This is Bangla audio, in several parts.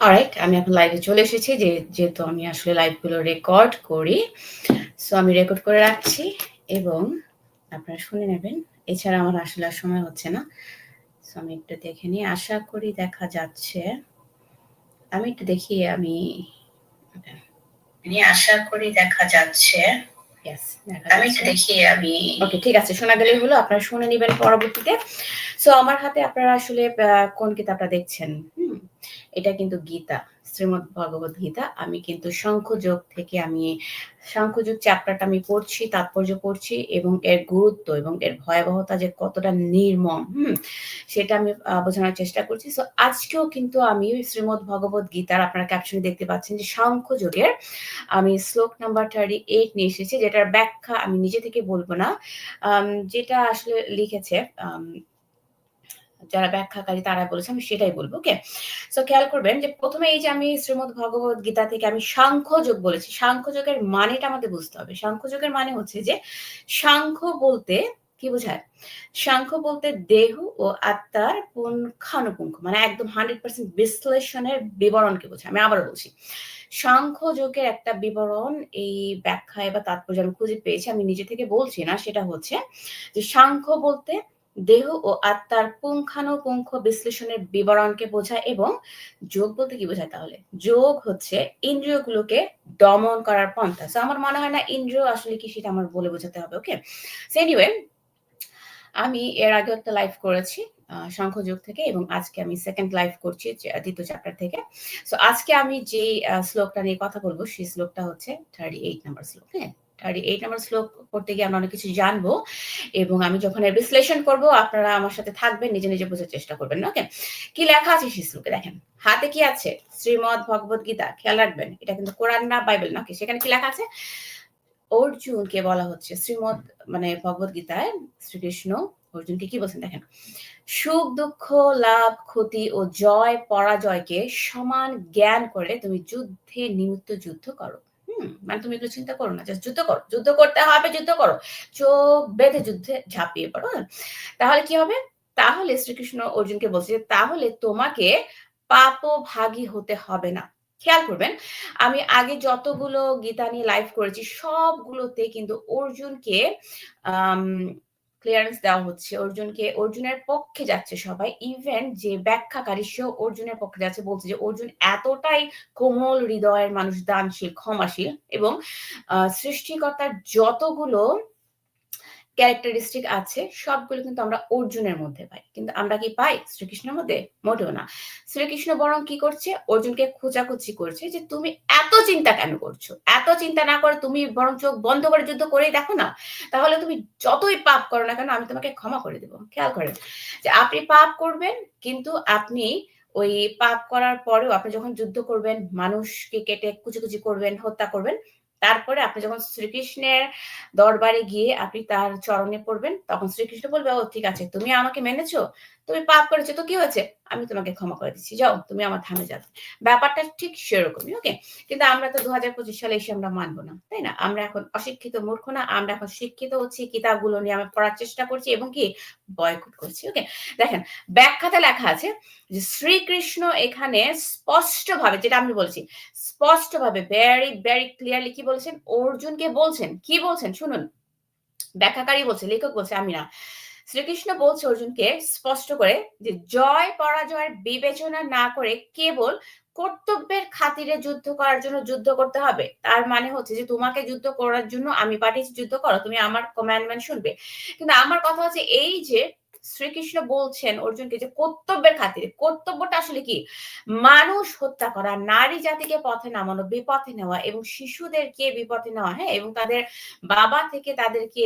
অলরাইট আমি এখন লাইভে চলে এসেছি যে যেহেতু আমি আসলে লাইভগুলো রেকর্ড করি সো আমি রেকর্ড করে রাখছি এবং আপনারা শুনে নেবেন। এছাড়া আমার আসলে আর সময় হচ্ছে না সো আমি একটু দেখে নিই। আশা করি দেখা যাচ্ছে। আমি একটু দেখি আমি আশা করি দেখা যাচ্ছে। আমি দেখি আমি ওকে ঠিক আছে শোনা গেলেই হলো আপনারা শুনে নেবেন পরবর্তীতে। সো আমার হাতে আপনারা আসলে কোন কিতাবটা দেখছেন? এটা কিন্তু গীতা, শ্রীমদ ভগবত গীতা। আমি কিন্তু শঙ্খযোগ থেকে আমি, শঙ্খযোগ চ্যাপ্টারটা আমি পড়ছি, তাৎপর্য পড়ছি এবং এর গুরুত্ব এবং এর ভয়াবহতা যে কতটা নির্মম, হুম, সেটা আমি বোঝানোর চেষ্টা করছি। সো আজকেও কিন্তু আমি শ্রীমদ ভগবত গীতার আপনারা ক্যাপশনে দেখতে পাচ্ছেন যে শঙ্খযোগের আমি শ্লোক নাম্বার থার্টি এইট নিয়ে এসেছি, যেটার ব্যাখ্যা আমি নিজে থেকে বলব না। যেটা আসলে লিখেছে যারা ব্যাখ্যাকারী তারা বলেছে, আমি সেটাই বলব ওকে সো খেয়াল করবেন যে প্রথমে এই যে আমি শ্রীমদ ভগবত গীতা থেকে আমি সাংখ্যযোগ বলেছি সাংখ্যযোগের মানেটা আমাদের বুঝতে হবে। সাংখ্যযোগের মানে হচ্ছে যে সাংখ্য বলতে কি বোঝায়? সাংখ্য বলতে দেহ ও আত্মার পুঙ্খানুপুঙ্খ মানে একদম হান্ড্রেড পার্সেন্ট বিশ্লেষণের বিবরণকে বোঝায়, আমি আবারও বলছি। সাংখ্য যোগের একটা বিবরণ এই ব্যাখ্যায় বা তাৎপর্য আমি খুঁজে পেয়েছি, আমি নিজে থেকে বলছি না, সেটা হচ্ছে যে সাংখ্য বলতে দেহ ও আত্মার পুঙ্খানুপুঙ্খ বিশ্লেষণের বিবরণকে বোঝায় এবং যোগ বলতে কি বোঝায় তাহলে? যোগ হচ্ছে ইন্দ্রিয়গুলোকে দমন করার পন্থা। তো আমার মনে হয় না ইন্দ্রিয় আসলে কি সেটা আমার বলে বোঝাতে হবে ওকে এনিওয়ে আমি এর আগে একটা লাইভ করেছি শঙ্খযোগ থেকে এবং আজকে আমি সেকেন্ড লাইভ করছি দ্বিতীয় চ্যাপ্টার থেকে। সো আজকে আমি যে শ্লোকটা নিয়ে কথা বলব, সেই শ্লোকটা হচ্ছে থার্টি এইট নাম্বার শ্লোক হ্যাঁ থার্টি এইট নাম্বার শ্লোক করতে গিয়ে আমরা অনেক কিছু জানব এবং আমি যখন এর বিশ্লেষণ করব, আপনারা আমার সাথে থাকবেন, নিজে নিজে বোঝার চেষ্টা করবেন ওকে কি লেখা আছে সেই শ্লোকে দেখেন? হাতে কি আছে? শ্রীমদ ভগবত গীতা, খেয়াল রাখবেন, এটা কিন্তু কোরআন না, বাইবেল সেখানে কি লেখা আছে? অর্জুনকে বলা হচ্ছে, শ্রীমদ মানে ভগবত গীতায় শ্রীকৃষ্ণ অর্জুনকে কি বলছেন দেখেন? সুখ, দুঃখ, লাভ, ক্ষতি ও জয়, পরাজয়কে সমান জ্ঞান করে তুমি যুদ্ধে নিমিত্ত যুদ্ধ করো। মানে তুমি এগুলো চিন্তা করো না জাস্ট যুদ্ধ করো, যুদ্ধ করতে হবে, যুদ্ধ করো। চোখ বেঁধে যুদ্ধে ঝাঁপিয়ে পড়ো হ্যাঁ? তাহলে কি হবে? তাহলে শ্রীকৃষ্ণ অর্জুনকে বলছে তাহলে তোমাকে পাপভাগী হতে হবে না। খেয়াল করবেন, আমি আগে যতগুলো গীতা নিয়ে লাইভ করেছি, সবগুলোতে কিন্তু অর্জুনকে আহ ক্লিয়ারেন্স দেওয়া হচ্ছে, অর্জুনকে, অর্জুনের পক্ষে যাচ্ছে সবাই। ইভেন যে ব্যাখ্যাকারী, সেও অর্জুনের পক্ষে যাচ্ছে, বলছে যে অর্জুন এতটাই কোমল হৃদয়ের মানুষ, দানশীল, ক্ষমাশীল এবং সৃষ্টিকর্তার যতগুলো ক্যারেক্টারিস্টিক আছে, সবগুলো কিন্তু আমরা অর্জুনের মধ্যে পাই। কিন্তু আমরা কি পাই? শ্রীকৃষ্ণের মধ্যে? মোটেও না। শ্রীকৃষ্ণ বরং কি করছে? অর্জুনকে খোঁচাখুচি করছে যে তুমি এত চিন্তা কেন করছ? এত চিন্তা না করে তুমি বরং চোখ বন্ধ করে যুদ্ধ করেই দেখো না? তাহলে তুমি যতই পাপ করো না কেন, আমি তোমাকে ক্ষমা করে দেবো। খেয়াল করেন যে আপনি পাপ করবেন, কিন্তু আপনি ওই পাপ করার পরেও আপনি যখন যুদ্ধ করবেন, মানুষকে কেটে কুচি কুচি করবেন, হত্যা করবেন তারপরে আপনি যখন শ্রীকৃষ্ণের দরবারে গিয়ে আপনি তার চরণে পড়বেন, তখন শ্রীকৃষ্ণ বলবে, ও, ঠিক আছে, তুমি আমাকে মেনেছো? তুমি পাপ করেছ, তো কি হয়েছে? আমি তোমাকে ক্ষমা করে দিচ্ছি। যাও, তুমি আমার থামে যাবে ব্যাপারটা ঠিক সেরকমই ওকে কিন্তু আমরা তো দু হাজার পঁচিশ সালে এসে আমরা মানবো না, তাই না? আমরা এখন অশিক্ষিত মূর্খ না, আমরা এখন শিক্ষিত হচ্ছি, কিতাবগুলো নিয়ে আমরা পড়ার চেষ্টা করছি এবং কি? বয়কুট করছি ওকে দেখেন, ব্যাখ্যাতে লেখা আছে যে শ্রীকৃষ্ণ এখানে স্পষ্ট ভাবে যেটা আমি বলছি স্পষ্ট ভাবে ভেরি ভেরি ক্লিয়ারলি কি বলছেন? অর্জুনকে বলছেন। কি বলছেন? শুনুন। ব্যাখ্যাকারী বলছে, লেখক বলছে, আমি না। শ্রীকৃষ্ণ বলছে অর্জুনকে স্পষ্ট করে যে জয় পরাজয়ের বিবেচনা না করে কেবল কর্তব্যের খাতিরে যুদ্ধ করার জন্য যুদ্ধ করতে হবে। তার মানে হচ্ছে যে তোমাকে যুদ্ধ করার জন্য আমি পাঠিয়েছি, যুদ্ধ করো, তুমি আমার কমান্ডমেন্ট শুনবে। কিন্তু আমার কথা হচ্ছে এই যে শ্রীকৃষ্ণ বলছেন অর্জুনকে যে কর্তব্যের খাতিরে, কর্তব্যটা আসলে কি? মানুষ হত্যা করা, নারী জাতিকে পথে নামানো, বিপথে নেওয়া এবং শিশুদেরকে বিপথে নেওয়া হ্যাঁ? এবং তাদের বাবা থেকে তাদেরকে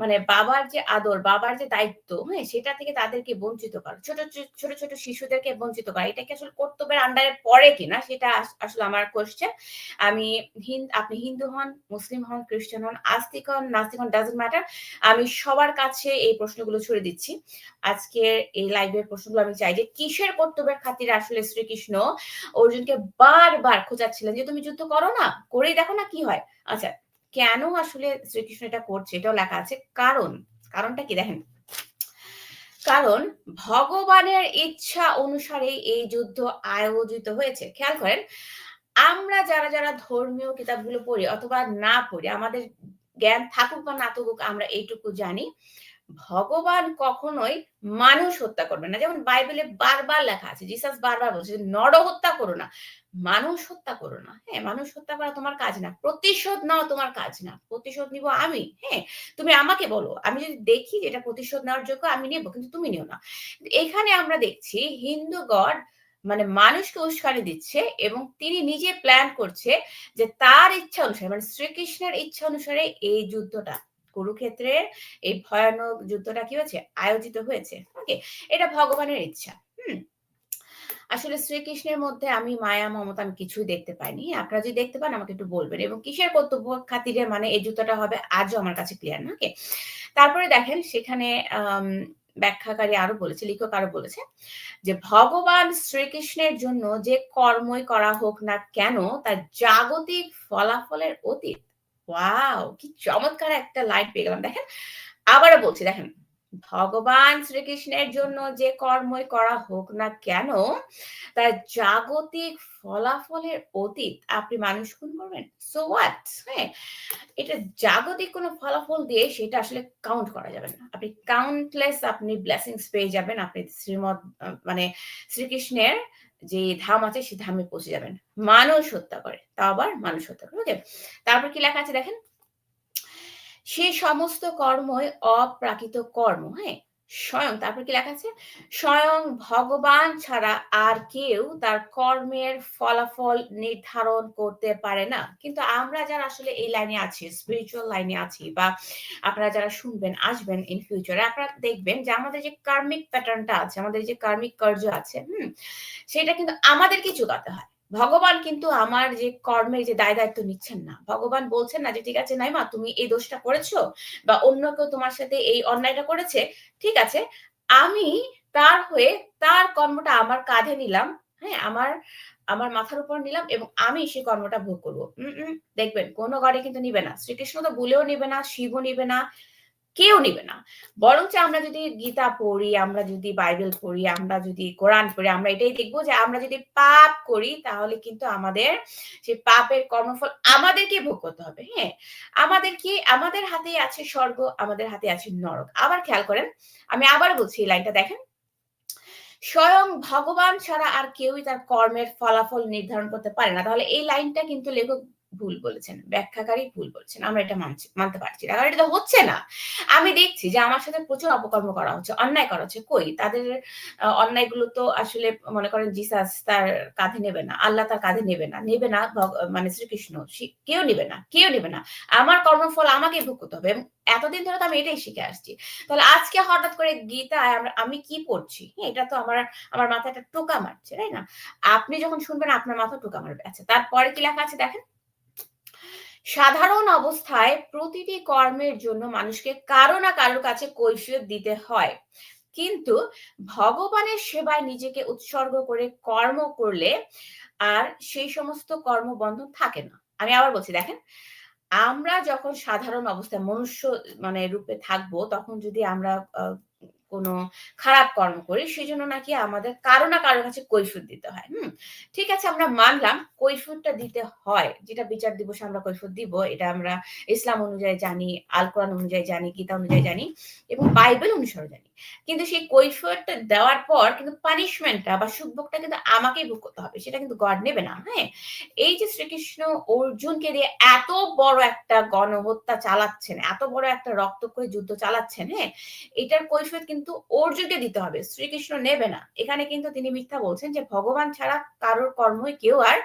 মানে বাবার যে আদর, বাবার যে দায়িত্ব হ্যাঁ? সেটা থেকে তাদেরকে বঞ্চিত করা, ছোট ছোট ছোট শিশুদেরকে বঞ্চিত করা, এটা কি আসলে কর্তব্যের আন্ডারে পড়ে কিনা সেটা আসলে আমার কোশ্চেন আমি হিন্দ আপনি হিন্দু হন, মুসলিম হন, খ্রিস্টান হন, আস্তিক হন, নাস্তিক হন ডাজেন্ট ম্যাটার আমি সবার কাছে এই প্রশ্নগুলো ছুড়ে দিচ্ছি। আজকের এই লাইভের প্রশ্নগুলো আমি চাই যে, কিসের কর্তব্যের খাতিরে আসলে শ্রীকৃষ্ণ অর্জুনকে বারবার খোঁজাচ্ছিলেন যে, তুমি যুদ্ধ করো না, করেই দেখো না কি হয়? আচ্ছা কেন আসলে শ্রীকৃষ্ণ এটা করছে? এটাও লেখা আছে। কারণ, কারণটা কি দেখেন? কারণ, ভগবানের ইচ্ছা অনুসারে এই যুদ্ধ আয়োজিত হয়েছে। খেয়াল করেন, আমরা যারা যারা ধর্মীয় কিতাবগুলো পড়ি অথবা না পড়ি, আমাদের জ্ঞান থাকুক বা না থাকুক, আমরা এইটুকু জানি। ভগবান কখনোই মানুষ হত্যা করবে না। যেমন বাইবেলে বারবার লেখা আছে, জিসাস বারবার বলছে নর হত্যা করো না। মানুষ হত্যা করো না। হ্যাঁ মানুষ হত্যা করা তোমার কাজ না। প্রতিশোধ নেওয়া তোমার কাজ না। প্রতিশোধ নিব আমি। হ্যাঁ তুমি আমাকে বলো। আমি যদি দেখি যেটা প্রতিশোধ নেওয়ার যোগ্য, আমি নেব, কিন্তু তুমি নিও না। এখানে আমরা দেখছি হিন্দু গড মানে মানুষকে উস্কানি দিচ্ছে এবং তিনি নিজে প্ল্যান করছে যে তার ইচ্ছা অনুসারে মানে শ্রীকৃষ্ণের ইচ্ছা অনুসারে এই যুদ্ধটা কুরুক্ষেত্রের এই ভয়ানক যুদ্ধটা কি হয়েছে? আয়োজিত হয়েছে। ওকে এটা ভগবানের ইচ্ছা। হুম? আসলে শ্রীকৃষ্ণের মধ্যে আমি, মায়া, মমতা আমি কিছুই দেখতে পাইনি। আপনারা যদি দেখতে পান, আমাকে একটু বলবেন। এবং কিসের কর্তব্য খাতিরে মানে এই জুতোটা হবে, আজও আমার কাছে ক্লিয়ার না। ওকে তারপরে দেখেন, সেখানে ব্যাখ্যাকারী আরও বলেছে, লেখক আরও বলেছে যে, ভগবান শ্রীকৃষ্ণের জন্য যে কর্মই করা হোক না কেন, তার জাগতিক ফলাফলের অতীত। ওয়াও কি চমৎকার একটা লাইট পেয়ে গেলাম। দেখেন, আবারও বলছি, দেখেন, ভগবান শ্রীকৃষ্ণের জন্য যে কর্মই করা হোক না কেন, তার জাগতিক ফলাফলের অতীত আপনি মানুষ খুন করবেন? সো হোয়াট হ্যাঁ এটা জাগতিক কোনো ফলাফল দিয়ে সেটা আসলে কাউন্ট করা যাবে না। আপনি কাউন্টলেস আপনি ব্লেসিংস পেয়ে যাবেন, আপনি শ্রীমদ মানে শ্রীকৃষ্ণের যে ধাম আছে সে ধামে পৌঁছে যাবেন। মানুষ হত্যা করে, তা আবার মানুষ হত্যা করে ওকে তারপর কি লেখা আছে দেখেন? সে সমস্ত কর্মই অপ্রাকৃত কর্ম হ্যাঁ? স্বয়ং, তারপর কি লেখা আছে? স্বয়ং ভগবান ছাড়া আর কেউ তার কর্মের ফলাফল নির্ধারণ করতে পারে না। কিন্তু আমরা যারা আসলে এই লাইনে আছি স্পিরিচুয়াল লাইনে আছি বা আপনারা যারা শুনবেন, আসবেন ইন ফিউচারে আপনারা দেখবেন যে আমাদের যে কার্মিক প্যাটার্নটা আছে, আমাদের যে কার্মিক কার্য আছে, হুম, সেটা কিন্তু আমাদেরকে চুকাতে হয়। ভগবান কিন্তু আমার যে কর্মের যে দায় দায়িত্ব নিচ্ছেন না। ভগবান বলছেন না যে, ঠিক আছে নাই মা তুমি এই দোষটা করেছ বা অন্য কেউ তোমার সাথে এই অন্যায়টা করেছে, ঠিক আছে, আমি তার হয়ে তার কর্মটা আমার কাঁধে নিলাম হ্যাঁ আমার আমার মাথার উপর নিলাম এবং আমি সেই কর্মটা ভোগ করব। দেখবেন, কোনো গাড়ি কিন্তু নিবে না। শ্রীকৃষ্ণ তো ভুলেও নিবে না, শিবও নিবে না কেউ নিবে না। বরঞ্চ আমরা যদি গীতা পড়ি, আমরা যদি বাইবেল পড়ি, আমরা যদি কোরআন পড়ি, আমরা এটাই দেখব যে আমরা যদি পাপ করি, তাহলে কিন্তু আমাদের সেই পাপের কর্মফল আমাদেরকে ভোগ করতে হবে হ্যাঁ? আমাদের কি? আমাদের হাতে আছে স্বর্গ, আমাদের হাতে আছে নরক। আবার খেয়াল করেন, আমি আবার বলছি এই লাইনটা দেখেন। স্বয়ং ভগবান ছাড়া আর কেউই তার কর্মের ফলাফল নির্ধারণ করতে পারে না। তাহলে এই লাইনটা কিন্তু লেখক ভুল বলেছেন ব্যাখ্যাকারী ভুল বলছেন আমরা এটা মানছি মানতে পারছি না কারণ এটা হচ্ছে না। আমি দেখছি যে আমার সাথে প্রচুর অপকর্ম করা হচ্ছে অন্যায় করা হচ্ছে। কই? তাদের অন্যায়গুলো তো আসলে মনে করেন জিসাস তার কাঁধে নেবে না আল্লাহ তার কাঁধে নেবে না নেবে না মানে শ্রীকৃষ্ণ কেউ নেবে না কেউ নেবে না। আমার কর্মফল আমাকে ভোগ করতে হবে। এতদিন ধরে তো আমি এটাই শিখে আসছি। তাহলে আজকে হঠাৎ করে গীতা আমি কি পড়ছি? হ্যাঁ, এটা তো আমার আমার মাথায় একটা টোকা মারছে তাই না? আপনি যখন শুনবেন আপনার মাথা টোকা মারবে। আচ্ছা তারপরে কি লেখা আছে দেখেন? সাধারণ অবস্থায় প্রতিটি কর্মের জন্য মানুষকে কারও না কারোর কাছে কৈফিয়ত দিতে হয়। কিন্তু ভগবানের সেবায় নিজেকে উৎসর্গ করে কর্ম করলে আর সেই সমস্ত কর্ম কর্মবন্ধন থাকে না। আমি আবার বলছি, দেখেন, আমরা যখন সাধারণ অবস্থায় মনুষ্য মানে রূপে থাকব, তখন যদি আমরা কোনো খারাপ কর্ম করি সেই জন্য নাকি আমাদের কারও না কারোর কাছে কৈফুত দিতে হয়। হুম, ঠিক আছে, আমরা মানলাম কৈফুতটা দিতে হয়, যেটা বিচার দিবসে আমরা কৈফুত দিব, এটা আমরা ইসলাম অনুযায়ী জানি, আল কোরআন অনুযায়ী জানি, গীতা অনুযায়ী জানি, এবং বাইবেল অনুসারে জানি। কিন্তু সেই কৈফিয়তটা দেওয়ার পর কিন্তু পানিশমেন্টটা বা সুখভোগটা কিন্তু আমাকেই ভোগ করতে হবে, সেটা কিন্তু গড নেবে না হ্যাঁ? এই যে শ্রীকৃষ্ণ অর্জুনকে দিয়ে এত বড় একটা গণহত্যা চালাচ্ছেন, এত বড় একটা রক্তক্ষয়ী যুদ্ধ চালাচ্ছেন হ্যাঁ? এটার কৈফিয়ত কিন্তু অর্জুনকে দিতে হবে, শ্রীকৃষ্ণ নেবে না। এখানে কিন্তু তিনি মিথ্যা বলছেন যে ভগবান ছাড়া কারোর কর্মই কেউ আর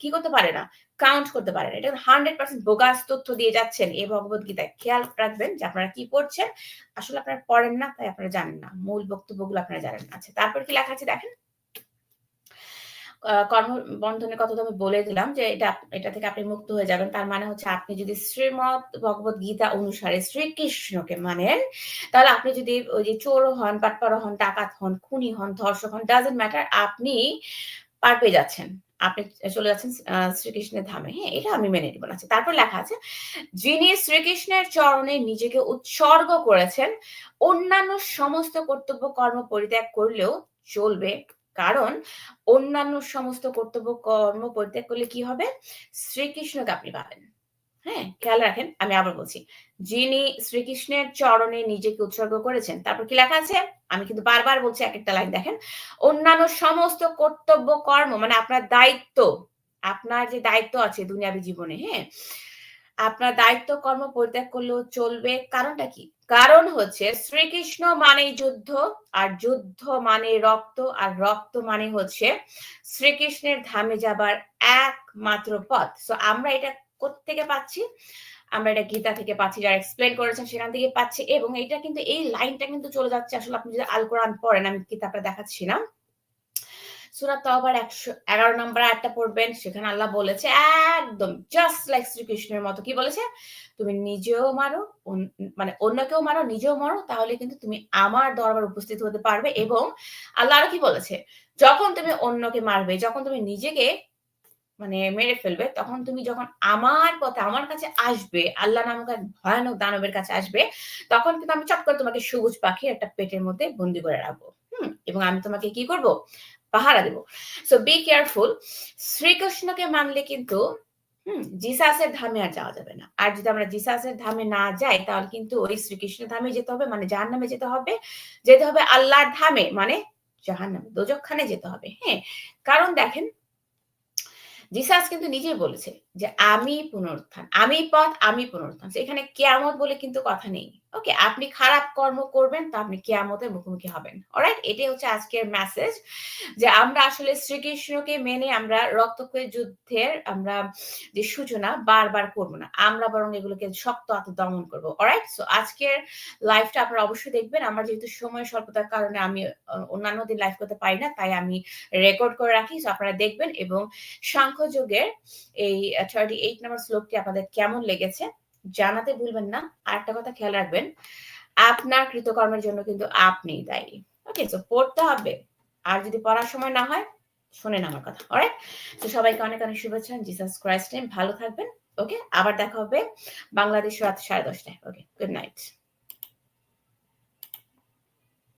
কি করতে পারে না। কাউন্ট করতে পারেন। এটা হান্ড্রেড পার্সেন্ট বোগাস তথ্য দিয়ে যাচ্ছেন এই ভগবত গীতায়। খেয়াল রাখবেন যে আপনারা কি পড়ছেন। আসলে আপনারা পড়েন না, তাই আপনারা জানেন না। মূল বক্তব্যগুলো আপনারা জানেন আচ্ছা তারপর কি লেখা আছে দেখেন? কর্ম কর্মবন্ধনের কথা তো আমি বলে দিলাম যে এটা এটা থেকে আপনি মুক্ত হয়ে যাবেন। তার মানে হচ্ছে আপনি যদি শ্রীমদ ভগবত গীতা অনুসারে শ্রীকৃষ্ণকে মানেন, তাহলে আপনি যদি ওই যে চোর হন, পাটপাড়া হন, ডাকাত হন, খুনি হন, ধর্ষক হন ডাজেন্ট ম্যাটার আপনি পার পেয়ে যাচ্ছেন। আপনি চলে যাচ্ছেন শ্রীকৃষ্ণের ধামে। হ্যাঁ এটা আমি মেনে নিব না। আচ্ছা, তারপর লেখা আছে যিনি শ্রীকৃষ্ণের চরণে নিজেকে উৎসর্গ করেছেন অন্যান্য সমস্ত কর্তব্য কর্ম পরিত্যাগ করলেও চলবে। কারণ অন্যান্য সমস্ত কর্তব্য কর্ম পরিত্যাগ করলে কি হবে? শ্রীকৃষ্ণকে আপনি পাবেন। হ্যাঁ খেয়াল রাখেন, আমি আবার বলছি। যিনি শ্রীকৃষ্ণের চরণে নিজেকে উৎসর্গ করেছেন, তারপর কি লেখা আছে? আমি কিন্তু বারবার বলছি এক একটা লাইন দেখেন। অন্যান্য সমস্ত কর্তব্য, কর্ম মানে আপনার দায়িত্ব, আপনার যে দায়িত্ব আছে দুনিয়াবী জীবনে হ্যাঁ? আপনার দায়িত্ব, কর্ম পরিত্যাগ করলেও চলবে, কারণটা কি? কারণ হচ্ছে শ্রীকৃষ্ণ মানে যুদ্ধ, আর যুদ্ধ মানে রক্ত, আর রক্ত মানে হচ্ছে শ্রীকৃষ্ণের ধামে যাবার একমাত্র পথ। সো আমরা এটা থেকে পাচ্ছি? আমরা এটা গীতা থেকে পাচ্ছি, যারা এক্সপ্লেন করেছেন সেখান থেকে পাচ্ছি এবং এটা কিন্তু এই লাইনটা কিন্তু চলে যাচ্ছে। আসলে আপনি যদি আল কোরআন পড়েন, আমি কিতাবটা দেখাচ্ছি না। সুরা তবার একশো এগারো নম্বর একটা পড়বেন, সেখানে আল্লাহ বলেছে, একদম জাস্ট লাইক শ্রীকৃষ্ণের মতো। কি বলেছে? তুমি নিজেও মারো মানে অন্যকেও মারো, নিজেও মারো, তাহলে কিন্তু তুমি আমার দরবার উপস্থিত হতে পারবে। এবং আল্লাহ আরও কি বলেছে? যখন তুমি অন্যকে মারবে, যখন তুমি নিজেকে মানে মেরে ফেলবে, তখন তুমি যখন আমার পথে, আমার কাছে আসবে, আল্লাহ নামক এক ভয়ানক দানবের কাছে আসবে, তখন কিন্তু আমি চট করে তোমাকে সবুজ পাখি একটা পেটের মধ্যে বন্দি করে রাখব। হুম? এবং আমি তোমাকে কি করব? পাহারা দেব। সো বি কেয়ারফুল শ্রীকৃষ্ণকে মানলে কিন্তু, হুম, জিসাসের ধামে আর যাওয়া যাবে না। আর যদি আমরা জিসাসের ধামে না যাই, তাহলে কিন্তু ওই শ্রীকৃষ্ণ ধামে যেতে হবে মানে জাহান নামে যেতে হবে। যেতে হবে আল্লাহর ধামে মানে জাহান নামে দোজকখানে যেতে হবে। হ্যাঁ? কারণ দেখেন জিসাস কিন্তু নিজেই বলেছে। যে আমি পুনরুত্থান, আমি পথ, আমি পুনরুত্থান। এখানে কেয়ামত বলে কিন্তু কথা নেই। ওকে আপনি খারাপ কর্ম করবেন, তো আপনি কেয়ামতের মুখোমুখি হবেন। অলরাইট এটাই হচ্ছে আজকের মেসেজ যে আমরা আসলে শ্রীকৃষ্ণকে মেনে আমরা রক্তক্ষয় যুদ্ধের আমরা যে সূচনা বারবার করব না। আমরা বরং এগুলোকে শক্ত হাতে দমন করব। অলরাইট সো আজকের লাইফটা আপনারা অবশ্যই দেখবেন। আমার যেহেতু সময় স্বল্পতার কারণে আমি অন্যান্য দিন লাইভ করতে পারি না, তাই আমি রেকর্ড করে রাখি। সো আপনারা দেখবেন এবং সাংখ্যযোগের এই থার্টি এইট নাম্বার শ্লোকটি আপনাদের কেমন লেগেছে জানাতে ভুলবেন না। আর একটা কথা খেয়াল রাখবেন, আপনার কৃতকর্মের জন্য কিন্তু আপনি দায়ী। ওকে তো পড়তে হবে। আর যদি পড়ার সময় না হয়, শোনেন আমার কথা। অলরাইট তো সবাইকে অনেক অনেক শুভেচ্ছা। জিসাস ক্রাইস্ট ভালো থাকবেন। ওকে আবার দেখা হবে বাংলাদেশ রাত সাড়ে দশটায়। Okay good night